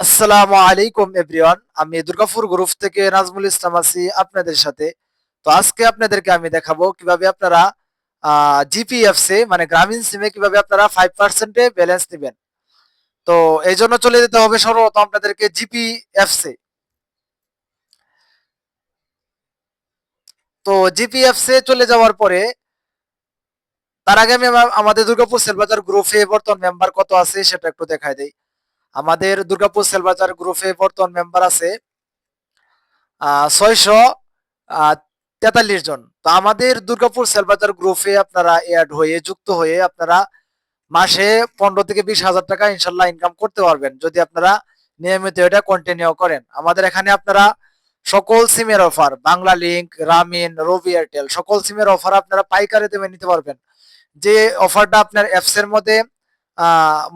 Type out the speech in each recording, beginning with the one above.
আসসালামু আলাইকুম, এভরিওয়ান। আমি দুর্গাপুর গ্রুপ থেকে নাজমুল ইসলাম আছি আপনাদের সাথে। তো আজকে আপনাদেরকে আমি দেখাবো কীভাবে আপনারা মানে গ্রামীণ সিমে কীভাবে আপনারা ফাইভ পার্সেন্টে ব্যালেন্স নেবেন। তো এই জন্য চলে যেতে হবে আপনাদেরকে জিপিএফসি তো জিপিএফসি চলে যাওয়ার পরে, তার আগে আমি আমাদের দুর্গাপুর সেলবাজার গ্রুপে বর্তমান মেম্বার কত আছে সেটা একটু দেখাই দেই। আমাদের দুর্গাপুর সেলবাজার গ্রুপে বর্তমান মেম্বার আছে ছয়শো তেতাল্লিশ জন। তো আমাদের দুর্গাপুর সেলবাজার গ্রুপে আপনারা অ্যাড হয়ে, যুক্ত হয়ে আপনারা মাসে পনেরো থেকে বিশ হাজার টাকা ইনশাল্লাহ ইনকাম করতে পারবেন, যদি আপনারা নিয়মিত এটা কন্টিনিউ করেন। আমাদের এখানে আপনারা সকল সিমের অফার বাংলা লিঙ্ক রামিন, রবি এয়ারটেল, সকল সিমের অফার আপনারা পাইকারি দামে নিতে পারবেন। যে অফারটা আপনার অ্যাপসের মধ্যে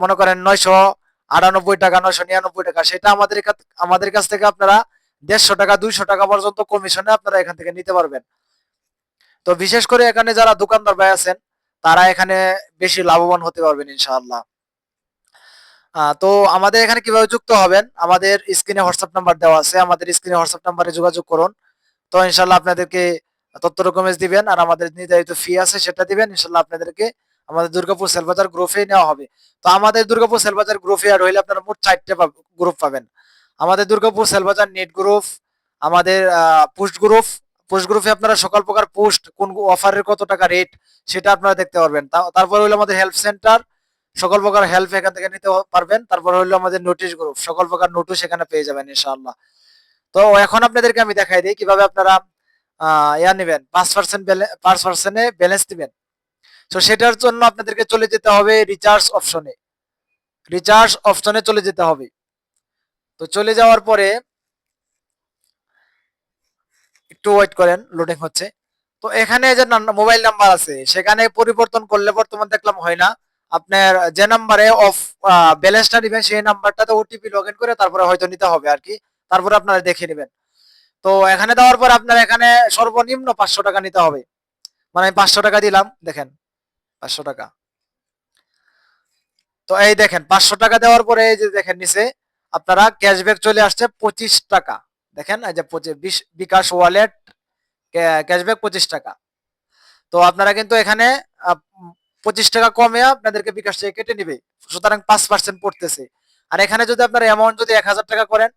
মনে করেন নয়শো আটানব্বই টাকা, নয়শো নিরানব্বই টাকা। সেটা আমাদের আমাদের কাছ থেকে আপনারা দেড়শো টাকা, দুইশো টাকা পর্যন্ত কমিশনে আপনারা এখান থেকে নিতে পারবেন। তো বিশেষ করে এখানে যারা দোকানদার ভাই আছেন, তারা এখানে বেশি লাভবান হতে পারবেন ইনশাআল্লাহ। তো আমাদের এখানে কীভাবে যুক্ত হবেন? আমাদের স্ক্রিনে হোয়াটসঅ্যাপ নাম্বার দেওয়া আছে। আমাদের স্ক্রিনে হোয়াটসঅ্যাপ নাম্বারে যোগাযোগ করুন। তো ইনশাল্লাহ আপনাদেরকে তথ্য ডকুমেন্টস দিবেন আর আমাদের নির্ধারিত ফি আছে সেটা দিবেন। ইনশাল্লাহ আপনাদেরকে আমাদের দুর্গাপুর সেলবাজার গ্রুপে নেওয়া হবে। তো আমাদের দুর্গাপুর সেলবাজার গ্রুপে আর হইলে আপনারা মোট চারটে গ্রুপ পাবেন। আমাদের দুর্গাপুর সেলবাজার নেট গ্রুপ আমাদের পোস্ট গ্রুপ পোস্ট গ্রুপে আপনারা সকল প্রকার পোস্ট কোন অফারের কত টাকা রেট সেটা আপনারা দেখতে পারবেন। তারপর হইল আমাদের হেল্প সেন্টার সকল প্রকার হেল্প এখান থেকে নিতে পারবেন। তারপর হইল আমাদের নোটিশ গ্রুপ সকল প্রকার নোটিশ এখানে পেয়ে যাবেন ইনশাআল্লাহ। তো এখন আপনাদেরকে আমি দেখাই দিই কীভাবে আপনারা ইয়া নেবেন, পাঁচ পার্সেন্ট পাঁচ পার্সেন্টে ব্যালেন্স দিবেন। তো সেটার জন্য আপনাদেরকে চলে যেতে হবে রিচার্জ অপশনে রিচার্জ অপশনে চলে যেতে হবে। তো চলে যাওয়ার পরে একটু ওয়েট করেন লোডিং হচ্ছে। তো এখানে যে মোবাইল নাম্বার আছে, সেখানে পরিবর্তন করলে বর্তমান দেখলাম হয় না। আপনার যে নাম্বারে অফ ব্যালেন্সটা দিবেন সেই নাম্বারটাতে ওটিপি লগ ইন করে তারপরে হয়তো নিতে হবে আর কি। তারপরে আপনারা দেখে নেবেন। তো এখানে দেওয়ার পর আপনার এখানে সর্বনিম্ন পাঁচশো টাকা নিতে হবে। মানে আমি পাঁচশো টাকা দিলাম, দেখেন। পাঁচশো টাকা। তো এই দেখেন, পাঁচশো টাকা দেওয়ার পরে এই যে দেখেন নিচে আপনারা ক্যাশব্যাক চলে আসছে পঁচিশ টাকা। দেখেন, এই যে পঁচিশ বিকাশ ওয়ালেট ক্যাশব্যাক পঁচিশ টাকা। তো আপনারা কিন্তু এখানে পঁচিশ টাকা কমে আপনাদেরকে বিকাশ থেকে কেটে নিবে। সুতরাং পাঁচ পার্সেন্ট পড়তেছে। আর এখানে যদি আপনার অ্যামাউন্ট যদি এক হাজার টাকা করেন,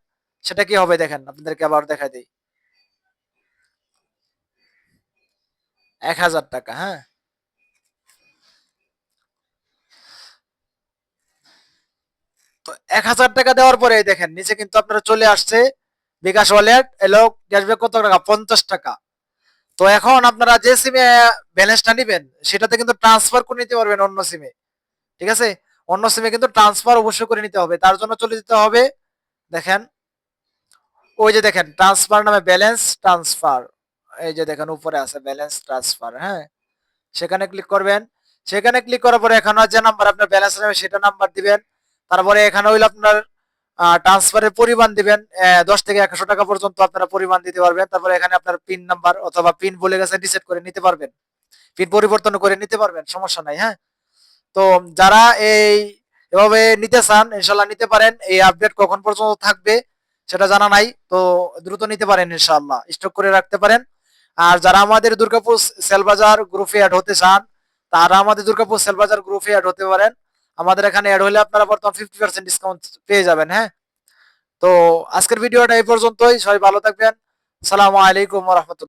সেটা কি হবে দেখেন, আপনাদেরকে আবার দেখা দিই। এক হাজার টাকা হ্যাঁ তো এক হাজার টাকা দেওয়ার পরে দেখেন, নিচে কিন্তু আপনারা চলে আসছে বিকাশ ওয়ালেট এলো ক্যাশব্যাক কত টাকা? পঞ্চাশ টাকা। তো এখন আপনারা যে সিমে ব্যালেন্সটা নিবেন, সেটাতে কিন্তু ট্রান্সফার করে নিতে পারবেন অন্য সিমে ঠিক আছে? অন্য সিমে কিন্তু ট্রান্সফার অবশ্যই করে নিতে হবে। তার জন্য চলে যেতে হবে, দেখেন, ওই যে দেখেন ট্রান্সফার নামে ব্যালেন্স ট্রান্সফার এই যে দেখেন, উপরে আছে ব্যালেন্স ট্রান্সফার হ্যাঁ? সেখানে ক্লিক করবেন। সেখানে ক্লিক করার পরে এখানে যে নাম্বার আপনার ব্যালেন্স নেবে, সেটা নাম্বার দিবেন। তারপরে এখানে হইল আপনার ট্রান্সফারের পরিমাণ দিবেন দশ থেকে একশো টাকা পর্যন্ত আপনারা পরিমাণ দিতে পারবেন। তারপরে এখানে আপনার পিন নাম্বার অথবা পিন বলে গেছে রিসেট করে নিতে পারবেন। পিন পরিবর্তন করে নিতে পারবেন, সমস্যা নাই হ্যাঁ? তো যারা এই এভাবে নিতে চান ইনশাল্লাহ নিতে পারেন। এই আপডেট কখন পর্যন্ত থাকবে সেটা জানা নাই, তো দ্রুত নিতে পারেন ইনশাল্লাহ স্টক করে রাখতে পারেন। আর যারা আমাদের দুর্গাপুর সেলবাজার গ্রুপে অ্যাড হতে চান, তারা আমাদের দুর্গাপুর সেলবাজার গ্রুপে অ্যাড হতে পারেন। আমাদের এখানে অ্যাড হলে আপনারা বর্তমান ফিফটি পার্সেন্ট ডিসকাউন্ট পেয়ে যাবেন হ্যাঁ? তো আজকের ভিডিওটা এই পর্যন্তই, সবাই ভালো থাকবেন। সালামু আলাইকুম রহমতুল্লাহ।